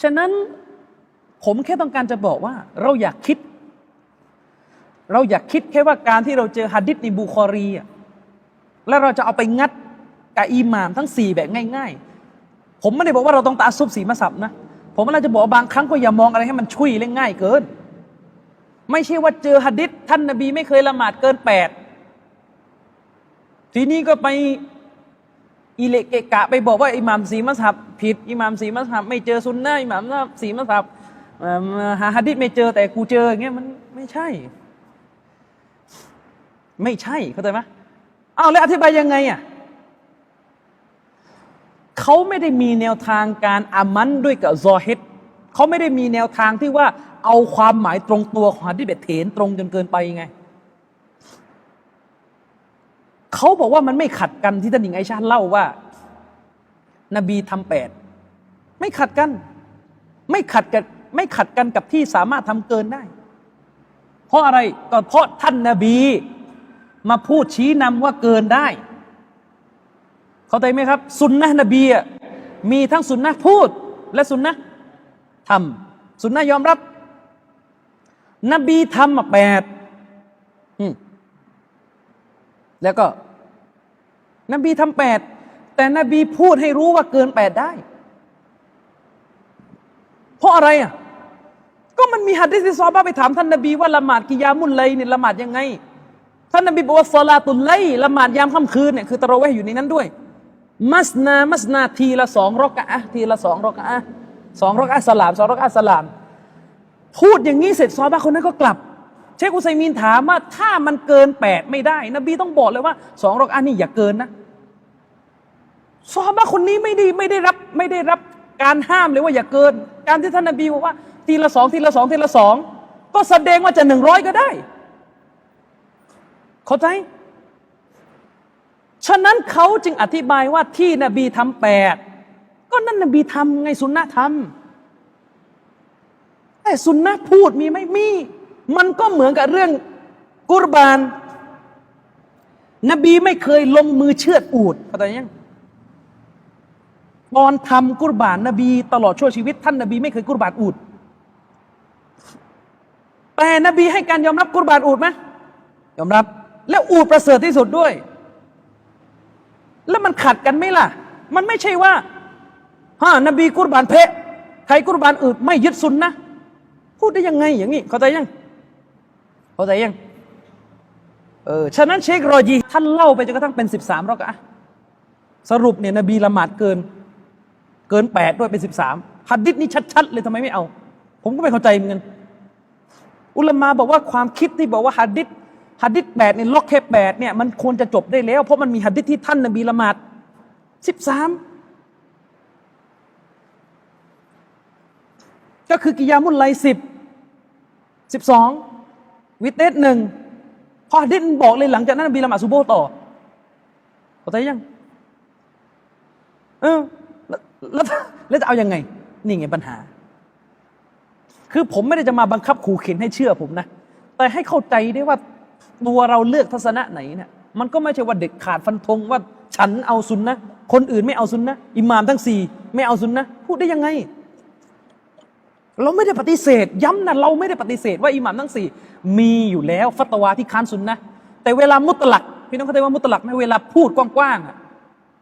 ฉะนั้นผมแค่ต้องการจะบอกว่า เราอยากคิด เราอยากคิดแค่ว่าการที่เราเจอฮัดดิษในบุคอรีอะแล้วเราจะเอาไปงัดกับอิหม่ามทั้งสี่แบบง่าย ๆ ผมไม่ได้บอกว่าเราต้องตาซุบสีมาสับนะ ผมกำลังจะบอกบางครั้งก็อย่ามองอะไรให้มันชุยและง่ายเกิน ไม่ใช่ว่าเจอฮัดดิษท่านนบีไม่เคยละหมาดเกินแปดทีนี้ก็ไปอิเลเกะกะไปบอกว่าอิหม่ามสีมัสับ ผิดอิหม่ามสีมัสฮับไม่เจอซุนนะอิหม่ามสีมัสฮับหาฮะดิษไม่เจอแต่กูเจออย่างเงี้ยมันไม่ใช่ ไม่ใช่เข้าใจไหมอ้าวแล้วอธิบายยังไงอะเขาไม่ได้มีแนวทางการอามันด้วยกับซอฮิดเขาไม่ได้มีแนวทางที่ว่าเอาความหมายตรงตัวของฮะดิษแบบเถนตรงจนเกินไปไงเขาบอกว่ามันไม่ขัดกันที่ท่านหญิงไอชาเล่าว่า นบีทำแปดไม่ขัดกัน ไม่ขัดกันไม่ขัดกันกับที่สามารถทำเกินได้ เพราะอะไรก็เพราะท่านนบี มาพูดชี้นำว่าเกินได้ เข้าใจไหมครับ สุนนะนบีมีทั้งสุนนะพูดและสุนนะทำสุนนะยอมรับ นบีทำมาแปดแล้วก็ นบีทำแปด แต่นบีพูดให้รู้ว่าเกินแปดได้ เพราะอะไรอะ ก็มันมีหัดดิษที่ซอฮาบะห์ไปถามท่านนบีว่าละหมาดกิยามุลไลยเนี่ยละหมาดยังไง ท่านนบีบอกว่าซอลาตุลไลละหมาดยามค่ำคืนเนี่ยคือตะราะเวห์อยู่ในนั้นด้วย มัสนามัสนาทีละสองรอกะทีละสองรอกะสองรอกะสลามสองรอกะสลาม พูดอย่างนี้เสร็จซอฮาบะห์คนนั้นก็กลับเชคอุซัยมีนถามว่าถ้ามันเกินแปดไม่ได้ นบีต้องบอกเลยว่าสองรอกอะนี่อย่าเกินนะ ซอฮาบะคนนี้ไม่ได้ไม่ได้รับไม่ได้รับการห้ามเลยว่าอย่าเกิน การที่ท่านนบีบอกว่า ทีละสองทีละสองทีละสองก็แสดงว่าจะหนึ่งร้อยก็ได้ เข้าใจ ฉะนั้นเขาจึงอธิบายว่าที่นบีทำแปดก็นั่นนบีทำไงสุนนะทำแต่สุนนะพูดมีไหมมี มันก็เหมือนกับเรื่องกุรบาน นบีไม่เคยลงมือเชือดอูดเข้าใจยัง ตอนทำกุรบานนบี ตลอดชั่วชีวิต ท่านนบีไม่เคยกุรบานอูดแต่นบีให้การยอมรับกุรบานอูดไหมยอมรับ แล้วอูดประเสริฐที่สุดด้วย แล้วมันขัดกันไหมล่ะ มันไม่ใช่ว่าฮะนบีกุรบานเพะใครกุรบานอื่นไม่ยึดซุนนะพูดได้ยังไงอย่างนี้เข้าใจยังเข้าใจยังเออฉะนั้นเชครอยีท่านเล่าไปจนกระทั่งเป็นสิบสามรอกอะสรุปเนี่ยนบีละหมาดเกิน เกินแปดด้วยเป็นสิบสามฮัดดิษนี้ชัด ๆ เลยทำไมไม่เอา ผมก็ไม่เข้าใจเหมือนกันอุลามาบอกว่าความคิดที่บอกว่าฮัดดิษฮัดดิษแปดเนี่ยล็อกแค่แปดเนี่ยมันควรจะจบได้แล้ว เพราะมันมีฮัดดิษที่ท่านนบีละหมาดสิบสามก็คือกิยามุลไลสิบสิบสองวิเตสหนึ่งพอฮัดดิษบอกเลยหลังจากนั้นนบีละหมาดซุโบต่อเข้าใจยังเออ แล้วแล้วจะเอายังไง นี่ไงปัญหา คือผมไม่ได้จะมาบังคับขู่เข็นให้เชื่อผมนะ แต่ให้เข้าใจได้ว่าตัวเราเลือกทัศนะไหนเนี่ยมันก็ไม่ใช่ว่าเด็กขาดฟันธงว่าฉันเอาซุนนะ คนอื่นไม่เอาซุนนะอิหม่ามทั้งสี่ไม่เอาซุนนะพูดได้ยังไง เราไม่ได้ปฏิเสธ ย้ำนะเราไม่ได้ปฏิเสธว่าอิหม่ามทั้งสี่มีอยู่แล้วฟัตวาที่ค้านซุนนะแต่เวลามุตลักพี่น้องเข้าใจว่ามุตลักไหมเวลาพูดกว้างๆอะ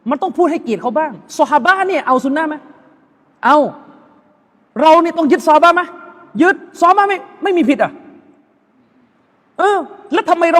มันต้องพูดให้เกียรติเขาบ้างซอฮาบะเนี่ยเอาซุนนะไหมเอาเราเนี่ยต้องยึดซอาบะไหมยึดซอาบะไม่ไม่มีผิดอะเออแล้วทำไมเรา